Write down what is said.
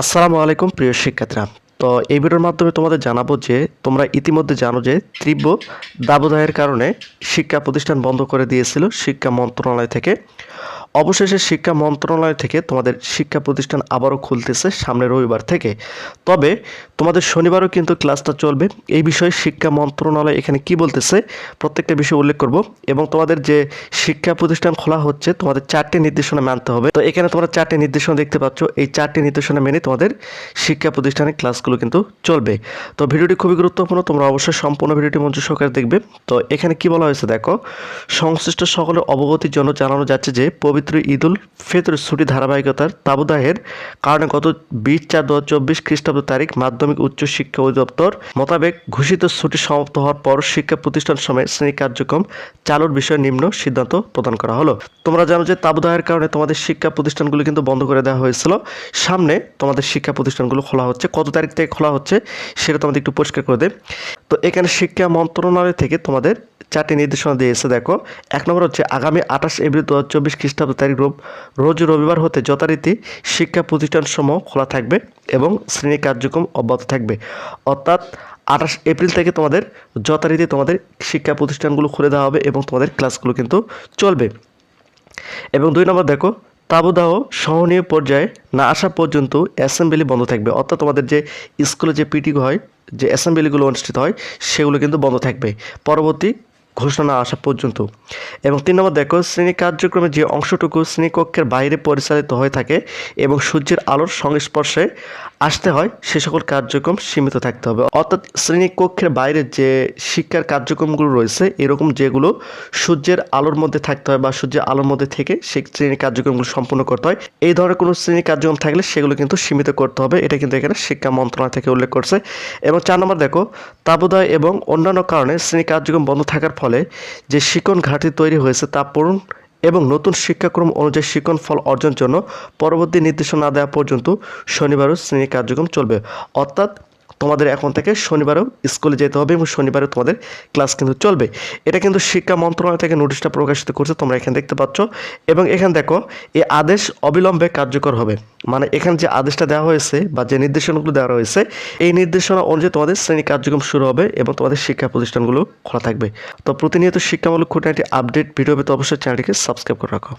আসসালামু আলাইকুম, প্রিয় শিক্ষার্থীরা। তো এই ভিডিওর মাধ্যমে তোমাদের জানাব যে, তোমরা ইতিমধ্যে জানো যে, তীব্র দাবদাহের কারণে শিক্ষা প্রতিষ্ঠান বন্ধ করে দিয়েছিল শিক্ষা মন্ত্রণালয় থেকে। অবশেষে শিক্ষা মন্ত্রণালয় থেকে তোমাদের শিক্ষা প্রতিষ্ঠান আবারও খুলতেছে সামনের রবিবার থেকে। তবে তোমাদের শনিবারও কিন্তু ক্লাসটা চলবে। এই বিষয়ে শিক্ষা মন্ত্রণালয় এখানে কি বলতেছে প্রত্যেকটা বিষয় উল্লেখ করব এবং তোমাদের যে শিক্ষা প্রতিষ্ঠান খোলা হচ্ছে, তোমাদের চারটি নির্দেশনা মানতে হবে। তো এখানে তোমরা চারটি নির্দেশনা দেখতে পাচ্ছ। এই চারটি নির্দেশনা মেনে তোমাদের শিক্ষা প্রতিষ্ঠানের ক্লাসগুলো কিন্তু চলবে। তো ভিডিওটি খুবই গুরুত্বপূর্ণ। তোমরা অবশ্যই সম্পূর্ণ ভিডিওটি মঞ্জুর সহকারে দেখবে। তো এখানে কি বলা হয়েছে দেখো, সংশ্লিষ্ট সকলের অবগতির জন্য জানানো যাচ্ছে যে, পবিত্র ঈদুল ফিতর ছুটি ধারাবাহিকতার তাবুদাহের কারণে গত বিশ চার দু খ্রিস্টাব্দ তারিখ মাধ্যমিক উচ্চ শিক্ষা অধিদপ্তর মোতাবেক ঘোষিত ছুটি সমাপ্ত হওয়ার পর শিক্ষা প্রতিষ্ঠান সময় শ্রেণি কার্যক্রম চালুর বিষয়ে নিম্ন সিদ্ধান্ত প্রদান করা হলো। তোমরা জানো যে তাবুদাহের কারণে তোমাদের শিক্ষা প্রতিষ্ঠানগুলো কিন্তু বন্ধ করে দেওয়া হয়েছিল। সামনে তোমাদের শিক্ষা প্রতিষ্ঠানগুলো খোলা হচ্ছে। কত তারিখ থেকে খোলা হচ্ছে সেটা তোমাদের একটু পরিষ্কার করে দেয় তো এখানে শিক্ষা মন্ত্রণালয় থেকে তোমাদের চারটি নির্দেশনা দিয়েছে। দেখো, এক নম্বর হচ্ছে আগামী আঠাশ এপ্রিল দু হাজার চব্বিশ খ্রিস্টাব্দ তারিখ রোজ রবিবার হতে যথারীতি শিক্ষা প্রতিষ্ঠানসমূহ খোলা থাকবে এবং শ্রেণি কার্যক্রম অব্যাহত থাকবে। অর্থাৎ আঠাশ এপ্রিল থেকে তোমাদের যথারীতি তোমাদের শিক্ষা প্রতিষ্ঠানগুলো খুলে দেওয়া হবে এবং তোমাদের ক্লাসগুলো কিন্তু চলবে। এবং দুই নম্বর দেখো, তাবুদাহ সহনীয় পর্যায়ে না আসা পর্যন্ত অ্যাসেম্বলি বন্ধ থাকবে। অর্থাৎ তোমাদের যে স্কুলে যে পিটি হয়, যে অ্যাসেম্বলিগুলো অনুষ্ঠিত হয়, সেগুলো কিন্তু বন্ধ থাকবে। পরবর্তী ঘোষণা না আসা পর্যন্ত। এবং তিন নম্বর, দেখো, শ্রেণি কার্যক্রমে যে অংশটুকু শ্রেণীকক্ষের বাইরে পরিচালিত হয়ে থাকে এবং সূর্যের আলোর সংস্পর্শে আসতে হয়, সে সকল কার্যক্রম সীমিত থাকতে হবে। অর্থাৎ শ্রেণীকক্ষের বাইরে যে শিক্ষার কার্যক্রমগুলো রয়েছে, এরকম যেগুলো সূর্যের আলোর মধ্যে থাকতে হয় বা সূর্যের আলোর মধ্যে থেকে সেই শ্রেণির কার্যক্রমগুলো সম্পূর্ণ করতে হয়। এই ধরনের কোনো শ্রেণির কার্যক্রম থাকলে সেগুলো কিন্তু সীমিত করতে হবে। এটা কিন্তু এখানে শিক্ষা মন্ত্রণালয় থেকে উল্লেখ করছে। এবং চার নম্বর দেখো তাবুদয় এবং অন্যান্য কারণে শ্রেণি কার্যক্রম বন্ধ থাকার ফলে যে শিকন ঘাটতি তৈরি হয়েছে তা পূরণ এবং নতুন শিক্ষাক্রম অনুযায়ী শিক্ষণ ফল অর্জনের জন্য পরবর্তী নির্দেশনা দেওয়া পর্যন্ত শনিবারও শ্রেণি কার্যক্রম চলবে। অর্থাৎ তোমাদের এখন থেকে শনিবারেও স্কুলে যেতে হবে এবং শনিবারেও তোমাদের ক্লাস কিন্তু চলবে। এটা কিন্তু শিক্ষা মন্ত্রণালয় থেকে নোটিশটা প্রকাশিত করছে, তোমরা এখানে দেখতে পাচ্ছ। এবং এখানে দেখো এই আদেশ অবিলম্বে কার্যকর হবে। মানে এখানে যে আদেশটা দেওয়া হয়েছে বা যে নির্দেশনাগুলো দেওয়া হয়েছে এই নির্দেশনা অনুযায়ী তোমাদের শ্রেণি কার্যক্রম শুরু হবে এবং তোমাদের শিক্ষা প্রতিষ্ঠানগুলো খোলা থাকবে। তো প্রতিনিয়ত শিক্ষামূলক খুঁটিনাটি আপডেট, ভিডিও পেতে অবশ্যই চ্যানেলটিকে সাবস্ক্রাইব করে রাখো।